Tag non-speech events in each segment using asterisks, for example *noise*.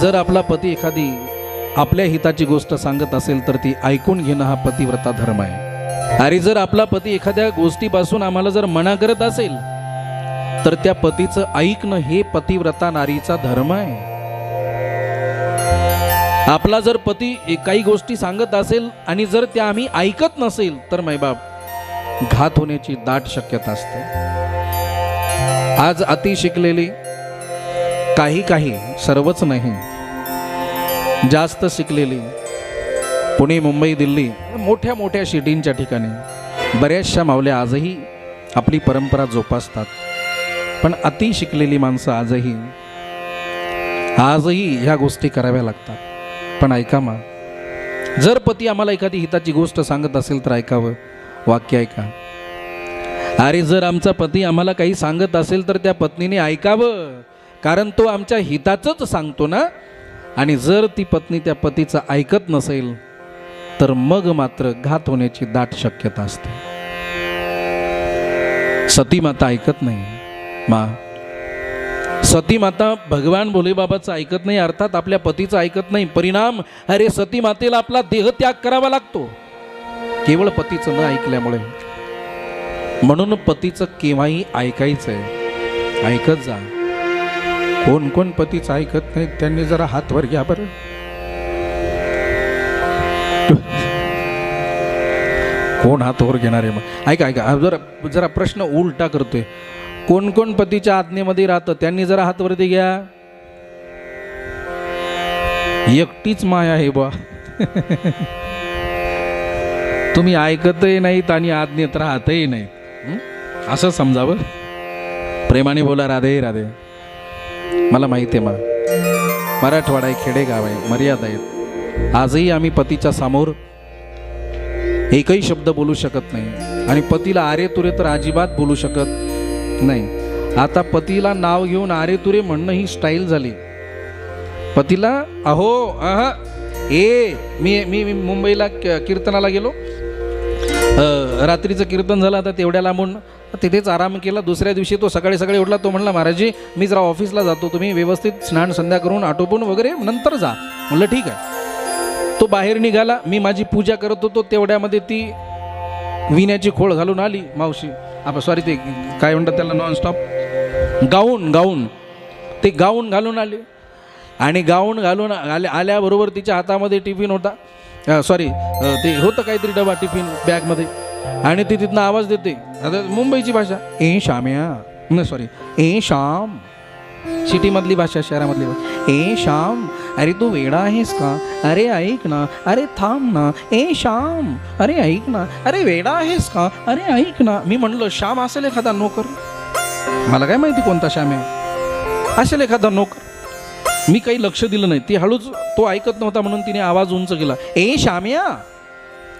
जर आपला पती एखादी आपल्या हिताची गोष्ट सांगत असेल तर ती ऐकून घेणं हा पतिव्रता धर्म आहे. आणि जर आपला पती एखाद्या गोष्टीपासून आम्हाला जर मना करत असेल तर त्या पतीचं ऐकणं हे पतिव्रता नारीचा धर्म आहे. आपला जर पती काही गोष्टी सांगत असेल आणि जर त्या आम्ही ऐकत नसेल तर मैबाप घात होण्याची दाट शक्यता असते. आज अति शिकलेली काही काही सर्वच नाही. जास्त शिकलेली. पुणे मुंबई दिल्ली मोठ्या मोठ्या सिटींच्या ठिकाणी. बऱ्याचशा मावल्या आजही आपली परंपरा जोपासतात. पण अति शिकलेली माणसं आजही आजही ह्या गोष्टी कराव्या लागतात. पण ऐका मा जर पती आम्हाला एखादी हिताची गोष्ट सांगत असेल तर ऐकावं. वाक्य ऐका. अरे जर आमचा पती आम्हाला काही सांगत असेल तर त्या पत्नीने ऐकावं. कारण तो आमच्या हिताचंच सांगतो ना. आणि जर ती पत्नी त्या पतीचं ऐकत नसेल तर मग मात्र घात होण्याची दाट शक्यता असते. सती माता ऐकत नाही. मा सती माता भगवान भोलेबाबाचं ऐकत नाही अर्थात आपल्या पतीचं ऐकत नाही. परिणाम अरे सती मातेला आपला देहत्याग करावा लागतो. केवळ पतीचं न ऐकल्यामुळे. म्हणून पतीचं केव्हाही ऐकायचं आहे ऐकत जा. कोण कोण पतीचं ऐकत नाही त्यांनी जरा हातवर घ्या बरं. कोण हातवर घेणार आहे मग? ऐका ऐका जरा जरा प्रश्न उलटा करतोय. कोण कोण पतीच्या आज्ञेमध्ये राहतं त्यांनी जरा हातवरती घ्या. एकटीच माय आहे बा *laughs* तुम्ही ऐकतही नाहीत आणि आज्ञेत राहतही नाही असं समजावं? प्रेमाने बोला राधे राधे. मला माहिती आहे मा. मराठवाडा आहे खेडेगाव आहे मर्यादा आहेत. आजही आम्ही पतीच्या समोर एकही शब्द बोलू शकत नाही. आणि पतीला आरे तुरे तर अजिबात बोलू शकत नाही. आता पतीला नाव घेऊन आरे तुरे म्हणणं ही स्टाईल झाली. पतीला अहो अह ए मी मी मुंबईला कीर्तनाला गेलो. रात्रीचं कीर्तन झालं आता तेवढ्या लांबून तिथेच आराम केला. दुसऱ्या दिवशी तो सकाळी सकाळी उठला तो म्हणला महाराजी मी जरा ऑफिसला जातो. तुम्ही व्यवस्थित स्नान संध्या करून आटोपून वगैरे नंतर जा. म्हणलं ठीक आहे. तो बाहेर निघाला. मी माझी पूजा करत होतो. तेवढ्यामध्ये ती विण्याची खोळ घालून आली मावशी. आपण सॉरी ते काय म्हणतात त्याला नॉनस्टॉप गाऊन गाऊन. ते गाऊन घालून आले. आणि गाऊन घालून आल्या आल्याबरोबर तिच्या हातामध्ये टिफिन होता. सॉरी ते होतं काहीतरी डबा टिफिन बॅगमध्ये. आणि ती तिथनं आवाज देते. आता मुंबईची भाषा. ए श्याम्या नाही सॉरी ए श्याम सिटीमधली भाषा शहरामधली भाषा. ए श्याम अरे तू वेडा आहेस का? अरे ऐक ना. अरे थांब ना. ए श्याम अरे ऐक ना. अरे वेडा आहेस का? अरे ऐक ना. मी म्हणलं श्याम असेल एखादा नोकर. मला काय माहिती कोणता श्याम आहे असेल एखादा नोकर. मी काही लक्ष दिलं नाही. ती हळूच तो ऐकत नव्हता म्हणून तिने आवाज उंच केला. ए श्याम्या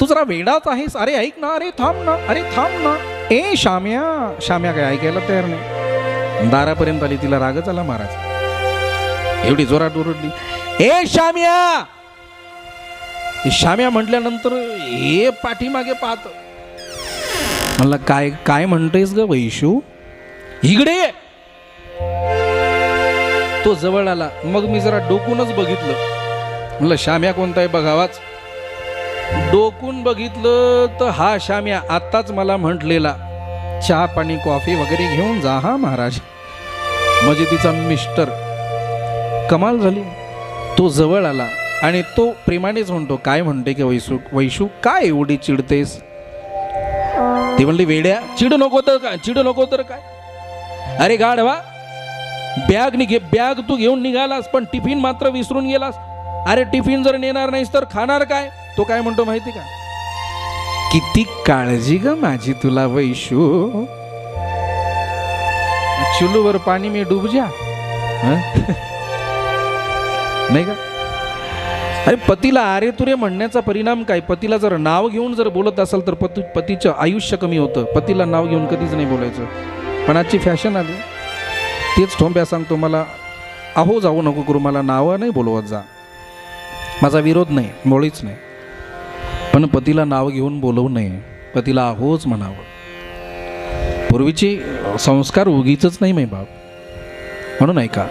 तू जरा वेडाच आहेस. अरे ऐक ना. अरे थांब ना. अरे थांब ना. ए श्याम्या श्याम्या काय ऐकायला तयार नाही. दारापर्यंत आली. तिला रागच आला महाराज. एवढी जोरात ओरडली. ए श्याम्या शाम्या श्याम्या म्हटल्यानंतर हे पाठीमागे पाहत म्हणलं काय काय म्हणतेस ग वैशू? इकडे ये. तो जवळ आला. मग मी जरा डोकूनच बघितलं. म्हणलं श्याम्या कोणता आहे बघावाच? डोकून बघितलं तर हा श्याम्या आत्ताच मला म्हटलेला चहा पाणी कॉफी वगैरे घेऊन जा हा महाराज. म्हणजे तिचा मिस्टर. कमाल झाली. तो जवळ आला आणि तो प्रेमानेच म्हणतो काय म्हणते की वैशू वैशू काय एवढी चिडतेस? ती म्हणली वेड्या चिड नको तर काय चिड नको तर काय? अरे गाढवा बॅग निघे बॅग तू घेऊन निघालास पण टिफिन मात्र विसरून गेलास. अरे टिफिन जर नेणार नाहीस तर खाणार काय? तो काय म्हणतो माहिती का? किती काळजी ग माझी तुला वैशू. चुलूवर पाणी मी डूब जा. *laughs* नाही का? अरे पतीला आरे तुरे म्हणण्याचा परिणाम काय? पतीला जर नाव घेऊन जर बोलत असाल तर पती पतीचं आयुष्य कमी होतं. पतीला नाव घेऊन कधीच नाही बोलायचं. पण आजची फॅशन आली. तेच ठोंब्या सांगतो मला अहो जाऊ नको करू मला नावं नाही बोलवत जा. माझा विरोध नाही मुळीच नाही. पण पतीला नाव घेऊन बोलवू नये पतीला अहोच म्हणावं. पूर्वीचे संस्कार उगीच नाही मै बाप. म्हणून ऐका.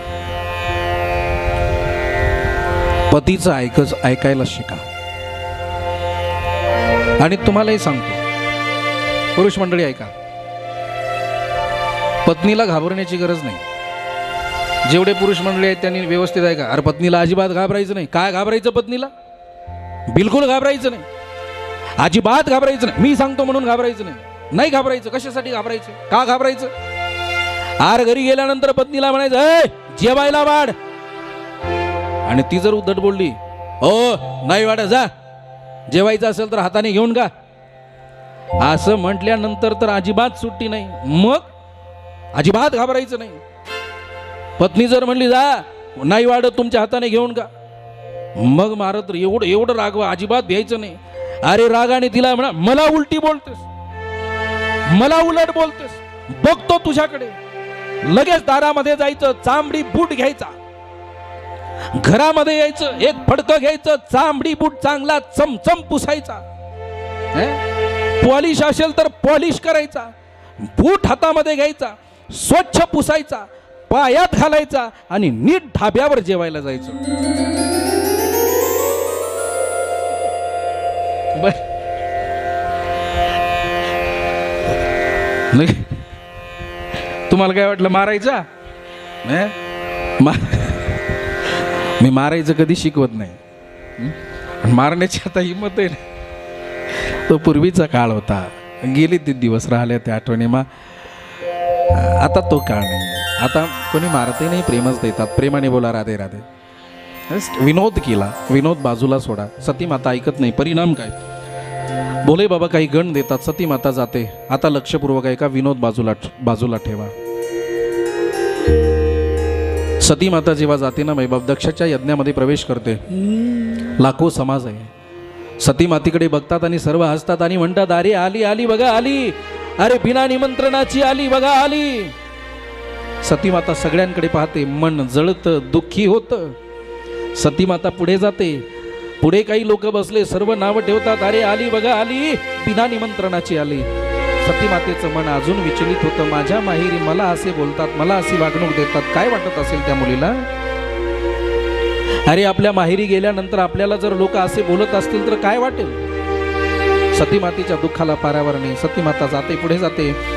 पतीचं ऐकच ऐकायला शिका. आणि तुम्हालाही सांगतो. पुरुष मंडळी ऐका. पत्नीला घाबरण्याची गरज नाही. जेवढे पुरुष मंडळी आहेत त्यांनी व्यवस्थित आहे का? अरे पत्नीला अजिबात घाबरायचं नाही. काय घाबरायचं पत्नीला? बिलकुल घाबरायचं नाही. अजिबात घाबरायचं नाही. मी सांगतो म्हणून घाबरायचं नाही. नाही घाबरायचं. कशासाठी घाबरायचं? का घाबरायचं? आर घरी गेल्यानंतर पत्नीला म्हणायचं जेवायला वाढ. आणि ती जर उद्धट बोलली ओ नाही वाढ जा. जेवायचं असेल तर हाताने घेऊन का असं म्हटल्यानंतर तर अजिबात सुट्टी नाही. मग? अजिबात घाबरायचं नाही. पत्नी जर म्हणली जा नाही वाढत तुमच्या हाताने घेऊन का? मग मारत एवढं एवढं रागवा अजिबात घ्यायचं नाही. अरे रागाने तिला म्हणा मला उलटी बोलतेस. मला उलट बोलतेस. बघतो तुझ्याकडे. लगेच दारामध्ये जायचं चांबडी बूट घ्यायचा. घरामध्ये यायचं एक फडकं घ्यायचं चांबडी बूट चांगला चमचम पुसायचा. पॉलिश असेल तर पॉलिश करायचा. बूट हातामध्ये घ्यायचा. स्वच्छ पुसायचा. पायात घालायचा आणि नीट ढाब्यावर जेवायला जायचं. तुम्हाला काय वाटलं मारायचा? मा मी मारायचं कधी शिकवत नाही. मारण्याची आता हिंमत आहे ना. तो पूर्वीचा काळ होता. गेले ते दिवस राहिले त्या आठवणी मा आता तो काळ नाही. आता कोणी मारते नाही प्रेमच देतात. प्रेमाने बोला राधे राधे. विनोद केला. विनोद बाजूला सोडा. सती माता ऐकत नाही. परिणाम काय? बोले बाबा काही गण देतात. सती माता जाते. आता लक्षपूर्वक ऐका. विनोद बाजूला बाजूला ठेवा. सती माता जेव्हा जाते ना मैबाब दक्षाच्या यज्ञामध्ये प्रवेश करते. लाखो समाज आहे. सती मातीकडे बघतात आणि सर्व हसतात आणि म्हणतात अरे आली आली बघा आली. अरे बिना निमंत्रणाची आली बघा आली. सतीमाता सगळ्यांकडे पाहते मन जळतं दुःखी होतं. सतीमाता पुढे जाते. पुढे काही लोक बसले सर्व नावं ठेवतात. अरे आली बघा आली. बिना निमंत्रणाची आली. सती मातेचं मन अजून विचलित होतं. माझ्या माहेरी मला असे बोलतात मला अशी वागणूक देतात. काय वाटत असेल त्या मुलीला? अरे आपल्या माहेरी गेल्यानंतर आपल्याला जर लोक असे बोलत असतील तर काय वाटेल? सती मातेच्या दुःखाला पारावर नाही. जाते पुढे जाते.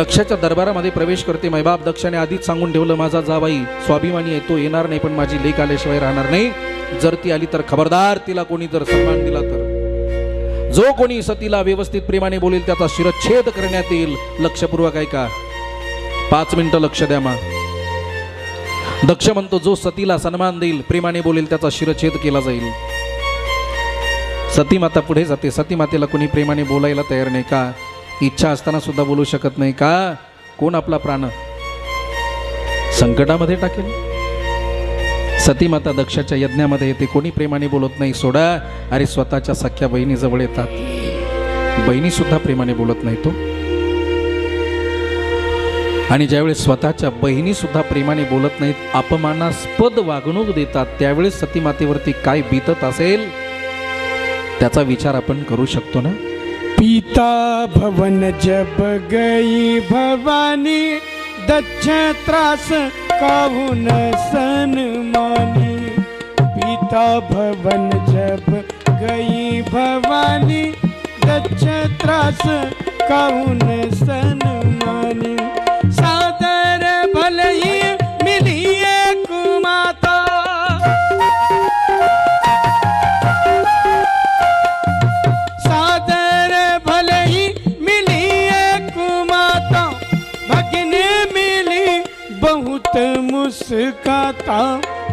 दक्षाच्या दरबारामध्ये प्रवेश करते. मैबाप दक्षाने आधीच सांगून ठेवलं माझा जावाई स्वाभिमानी आहे तो येणार नाही पण माझी लेख आल्याशिवाय राहणार नाही. जर ती आली तर खबरदार तिला कोणी जर सन्मान दिला तर. जो कोणी सतीला व्यवस्थित प्रेमाने बोलेल त्याचा शिरच्छेद करण्यात येईल. लक्षपूर्वक आहे का पाच मिनिटं लक्ष द्या मा दक्ष म्हणतो जो सतीला सन्मान देईल प्रेमाने बोलेल त्याचा शिरच्छेद केला जाईल. सती माता पुढे जाते. सती मातेला कोणी प्रेमाने बोलायला तयार नाही का? इच्छा असताना सुद्धा बोलू शकत नाही का? कोण आपला प्राण? संकटामध्ये टाकेल? सती माता दक्षाच्या यज्ञामध्ये येते. कोणी प्रेमाने बोलत नाही सोडा. अरे स्वतःच्या सख्या बहिणी जवळ येतात. बहिणी सुद्धा प्रेमाने बोलत नाही तो. आणि ज्यावेळेस स्वतःच्या बहिणी सुद्धा प्रेमाने बोलत नाहीत अपमानास्पद वागणूक देतात त्यावेळेस सती मातेवरती काय बीतत असेल? त्याचा विचार आपण करू शकतो ना? पिता भवन जब गई भवानी दक्ष त्रास काहून सन मानी। पिता भवन जब गई भवानी दक्ष त्रास काहून सन मानी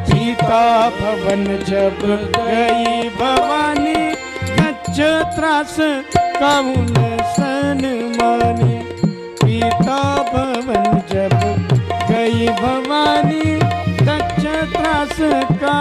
सीता भवन जब गई भवानी नच त्रास कौन सन मानी। सीता भवन जब गई भवानी नच त्रास का